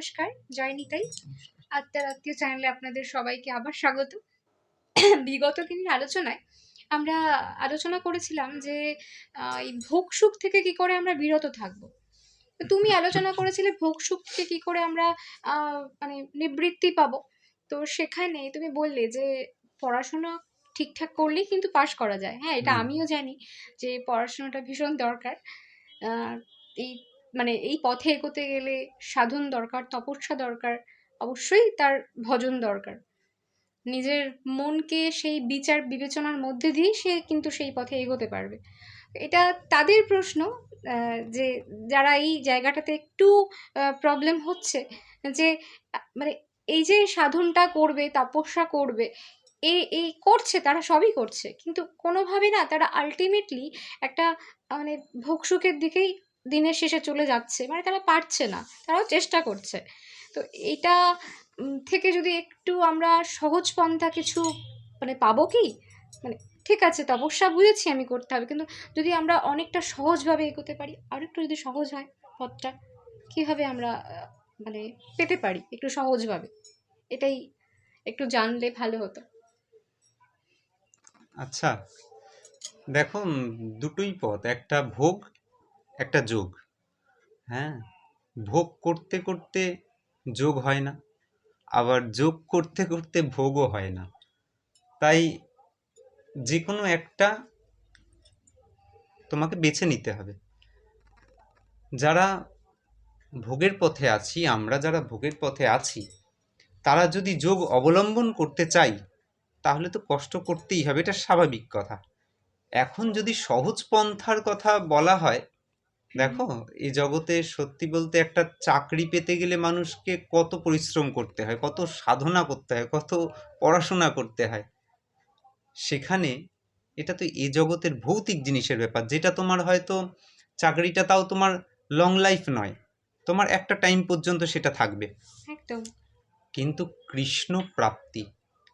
নমস্কার জয় নিতাই। আত্মার আত্মীয় চ্যানেলে আপনাদের সবাইকে আবার স্বাগত। বিগত দিনের আলোচনায় আমরা আলোচনা করেছিলাম যে এই ভোগ সুখ থেকে কি করে আমরা বিরত থাকব। তুমি আলোচনা করেছিলে ভোগ সুখ থেকে কি করে আমরা মানে নিবৃত্তি পাবো। তো সেখানে তুমি বললে যে পড়াশোনা ঠিকঠাক করলেই কিন্তু পাশ করা যায়। হ্যাঁ এটা আমিও জানি যে পড়াশোনাটা ভীষণ দরকার। এই মানে এই পথে এগোতে গেলে সাধন দরকার, তপস্যা দরকার, অবশ্যই তার ভজন দরকার। নিজের মনকে সেই বিচার বিবেচনার মধ্যে দিয়ে সে কিন্তু সেই পথে এগোতে পারবে। এটা তাদের প্রশ্ন যে যারা এই জায়গাটাতে একটু প্রবলেম হচ্ছে যে মানে এই যে সাধনটা করবে, তপস্যা করবে এই এই করছে, তারা সবই করছে। কিন্তু কোনোভাবে না, তারা আলটিমেটলি একটা মানে ভোগ সুখের দিকেই দিনের শেষে চলে যাচ্ছে মানে তারা পারছে না তারাও চেষ্টা করছে। তো এটা থেকে যদি একটু আমরা সহজ পন্থা কিছু মানে পাবো কি? মানে ঠিক আছে তপস্যা বুঝেছি আমি করতে হবে কিন্তু যদি আমরা অনেকটা সহজভাবে এগোতে পারি আর একটু যদি সহজ হয় পথটা কীভাবে আমরা মানে পেতে পারি একটু সহজভাবে? এটাই একটু জানলে ভালো হতো। আচ্ছা দেখো উম, দুটোই পথ একটা ভোগ একটা যোগ। হ্যাঁ? ভোগ করতে করতে যোগ হয় না। আবার যোগ করতে করতে ভোগও হয় না। তাই যে কোনো একটা তোমাকে বেছে নিতে হবে। যারা ভোগের পথে আছি, আমরা যারা ভোগের পথে আছি, তারা যদি যোগ অবলম্বন করতে চাই, তাহলে তো কষ্ট করতেই হবে, এটা স্বাভাবিক কথা। এখন যদি সহজ পন্থার কথা বলা হয় দেখো এই জগতে সত্যি বলতে একটা চাকরি পেতে গেলে মানুষকে কত পরিশ্রম করতে হয় কত সাধনা করতে হয় কত পড়াশোনা করতে হয়। সেখানে এটা তো এ জগতের ভৌতিক জিনিসের ব্যাপার যেটা তোমার হয়তো চাকরিটা তাও তোমার লং লাইফ নয় তোমার একটা টাইম পর্যন্ত সেটা থাকবে। একদম। কিন্তু কৃষ্ণ প্রাপ্তি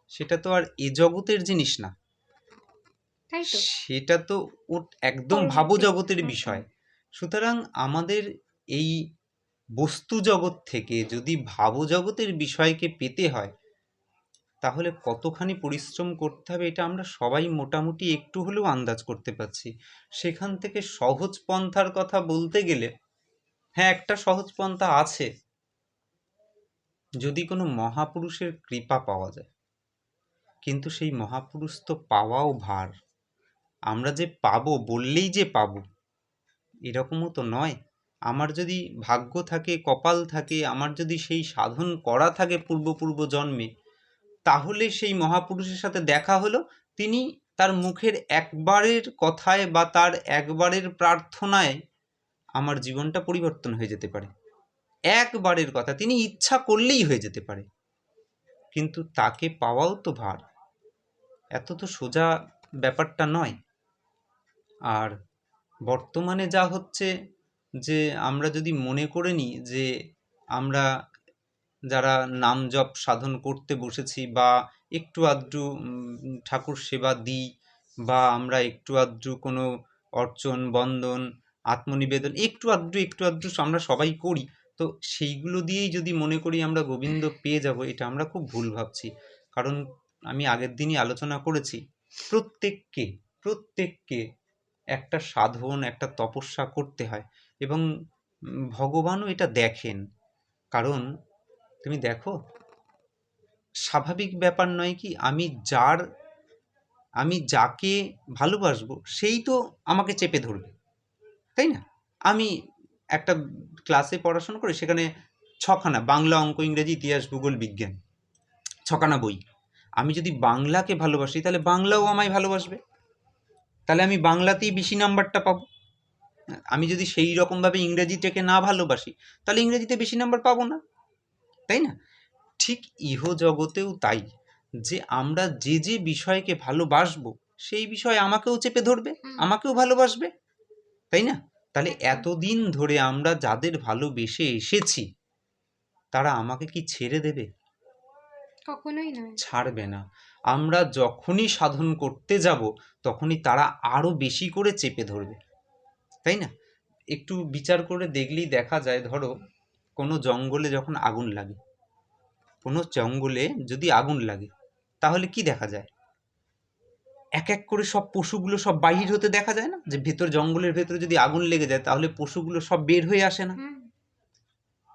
সেটা তো আর এ জগতের জিনিস না। সেটা তো একদম ভাবো জগতের বিষয়। সুতরাং আমাদের এই বস্তু জগৎ থেকে যদি ভাবো জগতের বিষয়কে পেতে হয়, তাহলে কতখানি পরিশ্রম করতে হবে এটা আমরা সবাই মোটামুটি একটু হলেও আন্দাজ করতে পারছি। সেখান থেকে সহজ পন্থার কথা বলতে গেলে হ্যাঁ একটা সহজ পন্থা আছে। যদি কোনো মহাপুরুষের কৃপা পাওয়া যায়, কিন্তু সেই মহাপুরুষ তো পাওয়াও ভার। আমরা যে পাবো বললেই যে পাবো এরকমও তো নয়। আমার যদি ভাগ্য থাকে, কপাল থাকে, আমার যদি সেই সাধন করা থাকে পূর্বপূর্ব জন্মে, তাহলে সেই মহাপুরুষের সাথে দেখা হলো। তিনি তার মুখের একবারের কথায় বা তার একবারের প্রার্থনায় আমার জীবনটা পরিবর্তন হয়ে যেতে পারে। একবারের কথা, তিনি ইচ্ছা করলেই হয়ে যেতে পারে। কিন্তু তাকে পাওয়াও তো ভার। এত তো সোজা ব্যাপারটা নয়। আর বর্তমানে যা হচ্ছে যে আমরা যদি মনে করে নিই যে আমরা যারা নাম জপ সাধন করতে বসেছি বা একটু আধটু ঠাকুর সেবা দিই বা আমরা একটু আধটু কোনো অর্চন, বন্দন, আত্মনিবেদন, একটু আধটু একটু আধটু আমরা সবাই করি, তো সেইগুলো দিয়েই যদি মনে করি আমরা গোবিন্দ পেয়ে যাব, এটা আমরা খুব ভুল ভাবছি। কারণ আমি আগের দিনই আলোচনা করেছি, প্রত্যেককে প্রত্যেককে একটা সাধন, একটা তপস্যা করতে হয় এবং ভগবানও এটা দেখেন। কারণ তুমি দেখো, স্বাভাবিক ব্যাপার নয় কি, আমি যার, আমি যাকে ভালোবাসবো সেই তো আমাকে চেপে ধরবে, তাই না? আমি একটা ক্লাসে পড়াশোনা করি, সেখানে ছখানা, বাংলা অঙ্ক, ইংরেজি, ইতিহাস, ভূগোল, বিজ্ঞান, ছখানা বই। আমি যদি বাংলাকে ভালোবাসি, তাহলে বাংলাও আমায় ভালোবাসবে। তাহলে আমি বাংলাতেই বেশি নাম্বারটা পাবো? আমি যদি সেই রকমভাবে ইংরেজিটাকে না ভালোবাসি তাহলে ইংরেজিতে বেশি নাম্বার পাবো না? তাই না? ঠিক ইহ জগতেও তাই যে আমরা যে যে বিষয়কে ভালোবাসবো সেই বিষয় আমাকেও চেপে ধরবে আমাকেও ভালোবাসবে তাই না? তাহলে এতদিন ধরে আমরা যাদের ভালোবেসে এসেছি তারা আমাকে কি ছেড়ে দেবে? কখনোই নয়। ছাড়বে না। আমরা যখনই সাধন করতে যাব তখনই তারা আরও বেশি করে চেপে ধরবে। তাই না? একটু বিচার করে দেখলেই দেখা যায় ধরো কোনো জঙ্গলে যখন আগুন লাগে কোনো জঙ্গলে যদি আগুন লাগে তাহলে কি দেখা যায়? এক এক করে সব পশুগুলো সব বাহির হতে দেখা যায় না? যে ভেতর জঙ্গলের ভেতরে যদি আগুন লেগে যায় তাহলে পশুগুলো সব বের হয়ে আসে না?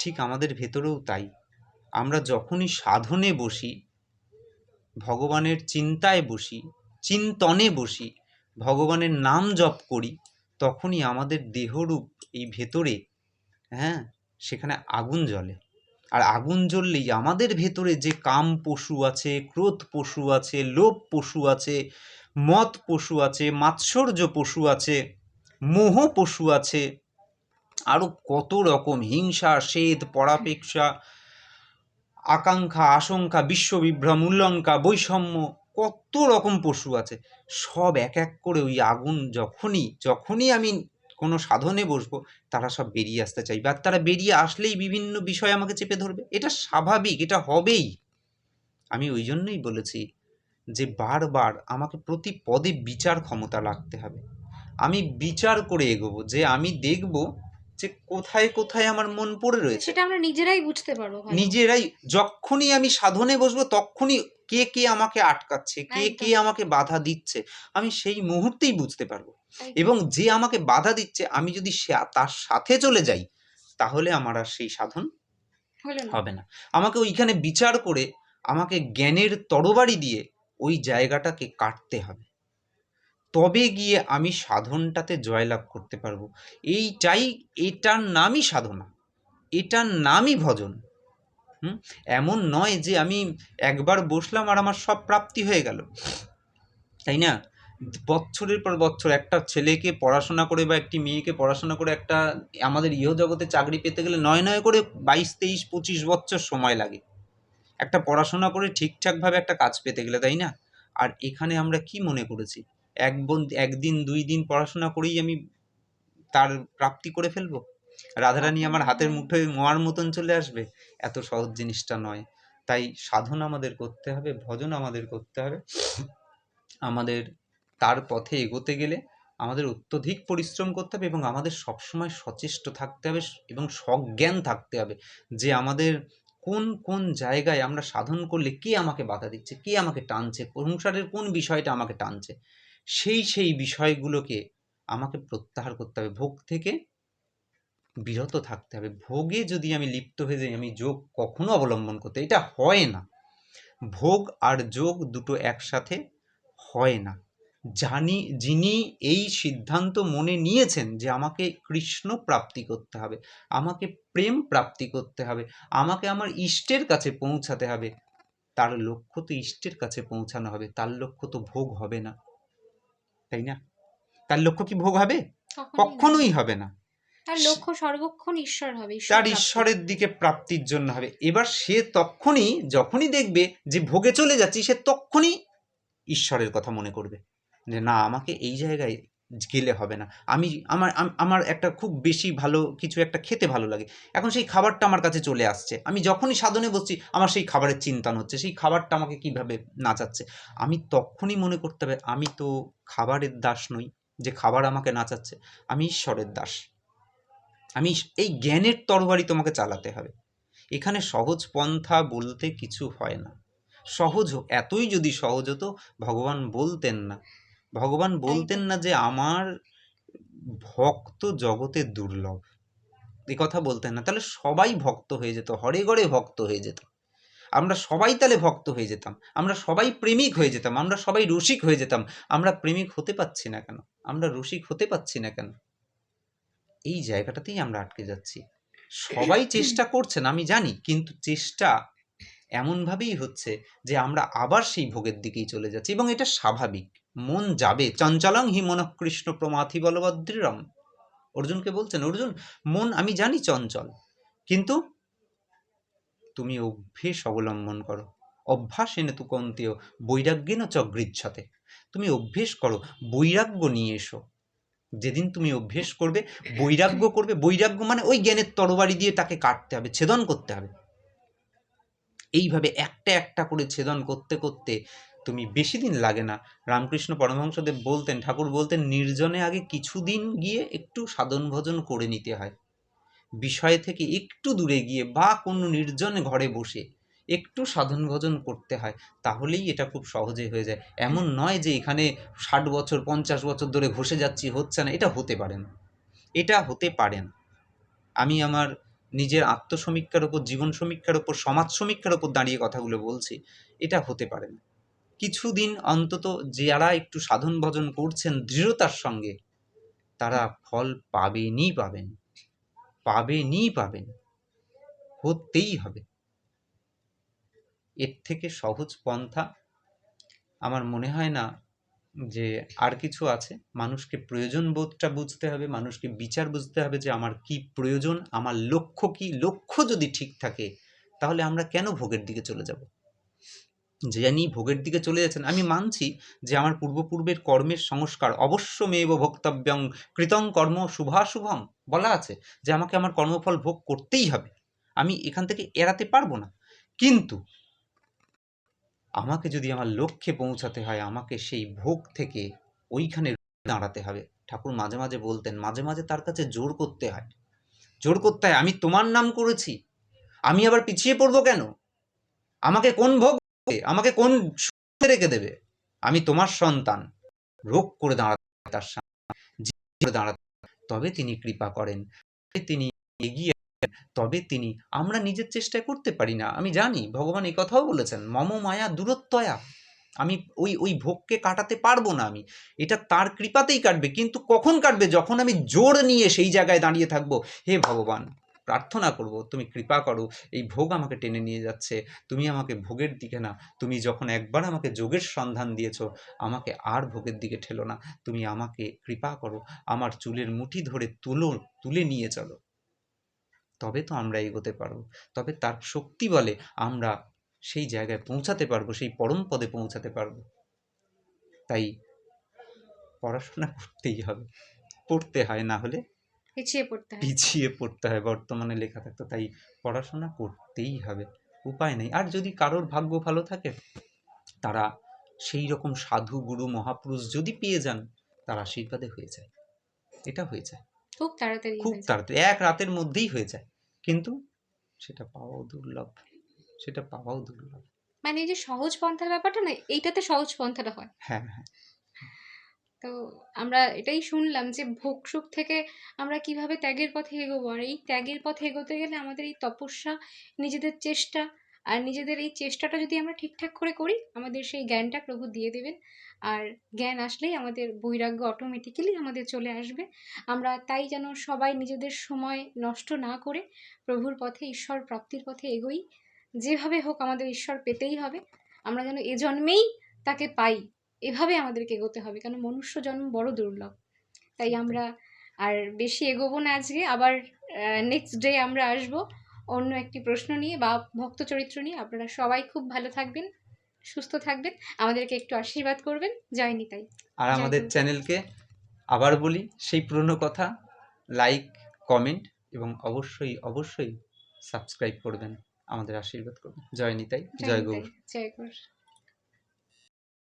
ঠিক আমাদের ভেতরেও তাই। আমরা যখনই সাধনে বসি, ভগবানের চিন্তায় বসি, চিন্তনে বসি, ভগবানের নাম জপ করি, তখনই আমাদের দেহরূপ এই ভেতরে হ্যাঁ সেখানে আগুন জ্বলে। আর আগুন জ্বললেই আমাদের ভেতরে যে কাম পশু আছে, ক্রোধ পশু আছে, লোভ পশু আছে মত পশু আছে, মাৎসর্য পশু আছে, মোহ পশু আছে আরও কত রকম হিংসা, শ্বেত, পরাপেক্ষা আকাঙ্ক্ষা আশঙ্কা বিশ্ববিভ্রম, উল্লঙ্কা, বৈষম্য, কত রকম পশু আছে। সব এক এক করে ওই আগুন যখনই যখনই আমি কোনো সাধনে বসবো, তারা সব বেরিয়ে আসতে চাইবে। আর তারা বেরিয়ে আসলেই বিভিন্ন বিষয় আমাকে চেপে ধরবে। এটা স্বাভাবিক, এটা হবেই। আমি ওই জন্যই বলেছি যে বারবার আমাকে প্রতি পদে বিচার ক্ষমতা রাখতে হবে। আমি বিচার করে এগোবো, যে আমি দেখব যে কোথায় কোথায় আমার মন পড়ে রয়েছে। সেটা আমরা নিজেরাই বুঝতে পারব নিজেরাই যখনই আমি সাধনে বসবো তখনই কে কে আমাকে আটকাচ্ছে কে কে আমাকে বাধা দিচ্ছে আমি সেই মুহূর্তেই বুঝতে পারব। এবং যে আমাকে বাধা দিচ্ছে আমি যদি সে- তার সাথে চলে যাই তাহলে আমার আর সেই সাধন হবে না। আমাকে ওইখানে বিচার করে আমাকে জ্ঞানের তরবারি দিয়ে ওই জায়গাটাকে কাটতে হবে। তবে গিয়ে আমি সাধনটাতে জয়লাভ করতে পারব। এইটাই, এটার নামই সাধনা। এটার নামই ভজন। হুম? এমন নয় যে আমি একবার বসলাম আর আমার সব প্রাপ্তি হয়ে গেল। তাই না? বছরের পর বছর একটা ছেলেকে পড়াশোনা করে বা একটি মেয়েকে পড়াশোনা করে একটা আমাদের ইহ জগতে চাকরি পেতে গেলে নয় নয় করে বাইশ, তেইশ, পঁচিশ বছর সময় লাগে। একটা পড়াশোনা করে ঠিকঠাকভাবে একটা কাজ পেতে গেলে, তাই না? আর এখানে আমরা কি মনে করেছি? এক বোন একদিন দুই দিন পড়াশোনা করেই আমি তার প্রাপ্তি করে ফেলব? রাধারানী আমার হাতের মুঠোয় মোয়ার মতন চলে আসবে? এত সহজ জিনিসটা নয়। তাই সাধন আমাদের করতে হবে ভজন আমাদের করতে হবে। আমাদের তার পথে এগোতে গেলে আমাদের অত্যধিক পরিশ্রম করতে হবে এবং আমাদের সবসময় সচেষ্ট থাকতে হবে এবং সজ্ঞান থাকতে হবে যে আমাদের কোন কোন জায়গায় আমরা সাধন করলে কে আমাকে বাধা দিচ্ছে কে আমাকে টানছে সংসারের কোন বিষয়টা আমাকে টানছে। সেই সেই বিষয়গুলোকে আমাকে প্রত্যাহার করতে হবে। ভোগ থেকে বিরত থাকতে হবে। ভোগে যদি আমি লিপ্ত হয়ে যাই, আমি যোগ কখনো অবলম্বন করতে, এটা হয় না। ভোগ আর যোগ দুটো একসাথে হয় না। জানি, যিনি এই সিদ্ধান্ত মনে নিয়েছেন যে আমাকে কৃষ্ণ প্রাপ্তি করতে হবে, আমাকে প্রেম প্রাপ্তি করতে হবে, আমাকে আমার ইষ্টের কাছে পৌঁছাতে হবে, তার লক্ষ্য তো ইষ্টের কাছে পৌঁছানো হবে, তার লক্ষ্য তো ভোগ হবে না। তাই না? তার লক্ষ্য কি ভোগ হবে? কখনোই হবে না। তার লক্ষ্য সর্বক্ষণ ঈশ্বর হবে তার ঈশ্বরের দিকে প্রাপ্তির জন্য হবে। এবার সে তখনই যখনই দেখবে যে ভোগে চলে যাচ্ছি সে তখনই ঈশ্বরের কথা মনে করবে যে না আমাকে এই জায়গায় গেলে হবে না। আমি, আমার আমার একটা খুব বেশি ভালো কিছু একটা খেতে ভালো লাগে। এখন সেই খাবারটা আমার কাছে চলে আসছে। আমি যখনই সাধনে বসছি, আমার সেই খাবারের চিন্তন হচ্ছে। সেই খাবারটা আমাকে কীভাবে নাচাচ্ছে? আমি তখনই মনে করতে হবে, আমি তো খাবারের দাস নই, যে খাবার আমাকে নাচাচ্ছে, আমি ঈশ্বরের দাস। আমি এই জ্ঞানের তরবারি তোমাকে চালাতে হবে। এখানে সহজ পন্থা বলতে কিছু হয় না। সহজ এতই যদি সহজ হতো, ভগবান বলতেন না। ভগবান বলতেন না যে আমার ভক্ত জগতে দুর্লভ। এ কথা বলতেন না। তাহলে সবাই ভক্ত হয়ে যেত হরে গড়ে ভক্ত হয়ে যেত। আমরা সবাই তাহলে ভক্ত হয়ে যেতাম। আমরা সবাই প্রেমিক হয়ে যেতাম। আমরা সবাই রসিক হয়ে যেতাম। আমরা প্রেমিক হতে পারছি না কেন? আমরা রসিক হতে পারছি না কেন? এই জায়গাটাতেই আমরা আটকে যাচ্ছি। সবাই চেষ্টা করছেন আমি জানি কিন্তু চেষ্টা এমনভাবেই হচ্ছে যে আমরা আবার সেই ভোগের দিকেই চলে যাচ্ছি এবং এটা স্বাভাবিক। মন যাবে। চঞ্চলং হি মন কৃষ্ণ প্রমাথি বলভদ্রিরম। অর্জুনকে বলছেন, অর্জুন, মন, আমি জানি চঞ্চল, কিন্তু তুমি অভ্যেস অবলম্বন করো। অভ্যাস এনে তু কন্তেয় বৈরাগ্যেন চ গৃচ্ছতে তুমি অভ্যেস করো, বৈরাগ্য নিয়ে এসো। যেদিন তুমি অভ্যেস করবে, বৈরাগ্য করবে, বৈরাগ্য মানে ওই জ্ঞানের তরবারি দিয়ে তাকে কাটতে হবে, ছেদন করতে হবে। এইভাবে একটা একটা করে ছেদন করতে করতে তুমি বেশি দিন লাগে না। রামকৃষ্ণ পরমহংসদেব বলতেন, ঠাকুর বলতেন, নির্জনে আগে কিছুদিন গিয়ে একটু সাধন ভজন করে নিতে হয়। বিষয় থেকে একটু দূরে গিয়ে বা কোনো নির্জনে ঘরে বসে একটু সাধন ভজন করতে হয়, তাহলেই এটা খুব সহজে হয়ে যায়। এমন নয় যে এখানে ষাট বছর, পঞ্চাশ বছর ধরে ঘষে যাচ্ছি, হচ্ছে না, এটা হতে পারে না। এটা হতে পারে না। আমি আমার নিজের আত্মসমীক্ষার ওপর, জীবন সমীক্ষার ওপর, সমাজ সমীক্ষার ওপর দাঁড়িয়ে কথাগুলো বলছি, এটা হতে পারে না। কিছুদিন অন্তত যারা একটু সাধন ভজন করছেন দৃঢ়তার সঙ্গে, তারা ফল পাবেনই পাবেন পাবেনই পাবেন, হতেই হবে। এর থেকে সহজ পন্থা আমার মনে হয় না যে আর কিছু আছে। মানুষকে প্রয়োজন বোধটা বুঝতে হবে, মানুষকে বিচার বুঝতে হবে যে আমার কি প্রয়োজন, আমার লক্ষ্য কি, লক্ষ্য যদি ঠিক থাকে, তাহলে আমরা কেন ভোগের দিকে চলে যাব? জানি ভোগের দিকে চলে যাচ্ছেন। আমি মানছি যে আমার পূর্বপূর্বের কর্মের সংস্কার অবশ্য অবশ্যমেব ভোক্তব্যং কৃতং কর্ম শুভাশুভম বলা আছে যে আমাকে আমার কর্মফল ভোগ করতেই হবে। আমি এখান থেকে এড়াতে পারব না। কিন্তু আমাকে যদি আমার লক্ষ্যে পৌঁছাতে হয়, আমাকে সেই ভোগ থেকে ওইখানে দাঁড়াতে হবে। ঠাকুর মাঝে মাঝে বলতেন, মাঝে মাঝে তার কাছে জোর করতে হয়। জোর করতে হয়, আমি তোমার নাম করেছি। আমি আবার পিছিয়ে পড়ব কেন? আমাকে কোন ভোগ? আমাকে কোন রেখে দেবে? আমি তোমার সন্তান। রোগ করে দাঁড়াতে তার সামনে দাঁড়াতে তবে তিনি কৃপা করেন। তিনি এগিয়ে তবে তিনি, আমরা নিজের চেষ্টায় করতে পারি না। আমি জানি, ভগবান এই কথাও বলেছেন, মম মায়া দূরত্বয়া। আমি ওই ওই ভোগকে কাটাতে পারব না আমি। এটা তার কৃপাতেই কাটবে। কিন্তু কখন কাটবে? যখন আমি জোর নিয়ে সেই জায়গায় দাঁড়িয়ে থাকব। হে ভগবান প্রার্থনা করব, তুমি কৃপা করো, এই ভোগ আমাকে টেনে নিয়ে যাচ্ছে, তুমি আমাকে ভোগের দিকে না তুমি যখন একবার আমাকে যোগের সন্ধান দিয়েছ, আমাকে আর ভোগের দিকে ঠেলো না, তুমি আমাকে কৃপা করো, আমার চুলের মুঠি ধরে তুলো, তুলে নিয়ে চলো। তবে তো আমরা এগোতে পারব, তবে তার শক্তি বলে আমরা সেই জায়গায় পৌঁছাতে পারব, সেই পরম পদে পৌঁছাতে পারব। তাই পড়াশোনা করতেই হবে, পড়তে হয় না হলে পিছিয়ে পড়তে হয়। পিছিয়ে পড়তে হয় বর্তমানে লেখা থাকতো তাই পড়াশোনা করতেই হবে উপায় নেই। আর যদি কারোর ভাগ্য ভালো থাকে তারা সেই রকম সাধু গুরু মহাপুরুষ যদি পেয়ে যান তার আশীর্বাদে হয়ে যায়। এটা হয়ে যায়। খুব তাড়াতাড়ি খুব তাড়াতাড়ি এক রাতের মধ্যেই হয়ে যায়। কিন্তু সেটা পাওয়াও দুর্লভ সেটা পাওয়াও দুর্লভ। মানে এই যে সহজ পন্থার ব্যাপারটা না এইটাতে সহজ পন্থাটা হয়। হ্যাঁ হ্যাঁ। তো আমরা এটাই শুনলাম যে ভোগ সুখ থেকে আমরা কীভাবে ত্যাগের পথে এগোবো? আর এই ত্যাগের পথে এগোতে গেলে আমাদের এই তপস্যা, নিজেদের চেষ্টা আর নিজেদের এই চেষ্টাটা যদি আমরা ঠিকঠাক করে করি, আমাদের সেই জ্ঞানটা প্রভু দিয়ে দেবেন। আর জ্ঞান আসলেই আমাদের বৈরাগ্য অটোমেটিক্যালি আমাদের চলে আসবে। আমরা তাই যেন সবাই নিজেদের সময় নষ্ট না করে প্রভুর পথে, ঈশ্বর প্রাপ্তির পথে এগোই। যেভাবে হোক আমাদের ঈশ্বর পেতেই হবে। আমরা যেন এ জন্মেই তাকে পাই। এভাবে আমাদেরকে এগোতে হবে কারণ মনুষ্য জন্ম বড় দুর্লভ। তাই আমরা আর বেশি এগোবো না আজকে আবার নেক্সট ডে আমরা আসব অন্য একটি প্রশ্ন নিয়ে বা ভক্ত চরিত্র নিয়ে। আপনারা সবাই খুব ভালো থাকবেন সুস্থ থাকবেন। আমাদেরকে একটু আশীর্বাদ করবেন। জয় নিতাই। আর আমাদের চ্যানেলকে আবার বলি সেই পুরনো কথা লাইক কমেন্ট এবং অবশ্যই অবশ্যই সাবস্ক্রাইব করবেন আমাদের আশীর্বাদ করবেন। জয় নিতাই জয় গৌর। জয় গৌর।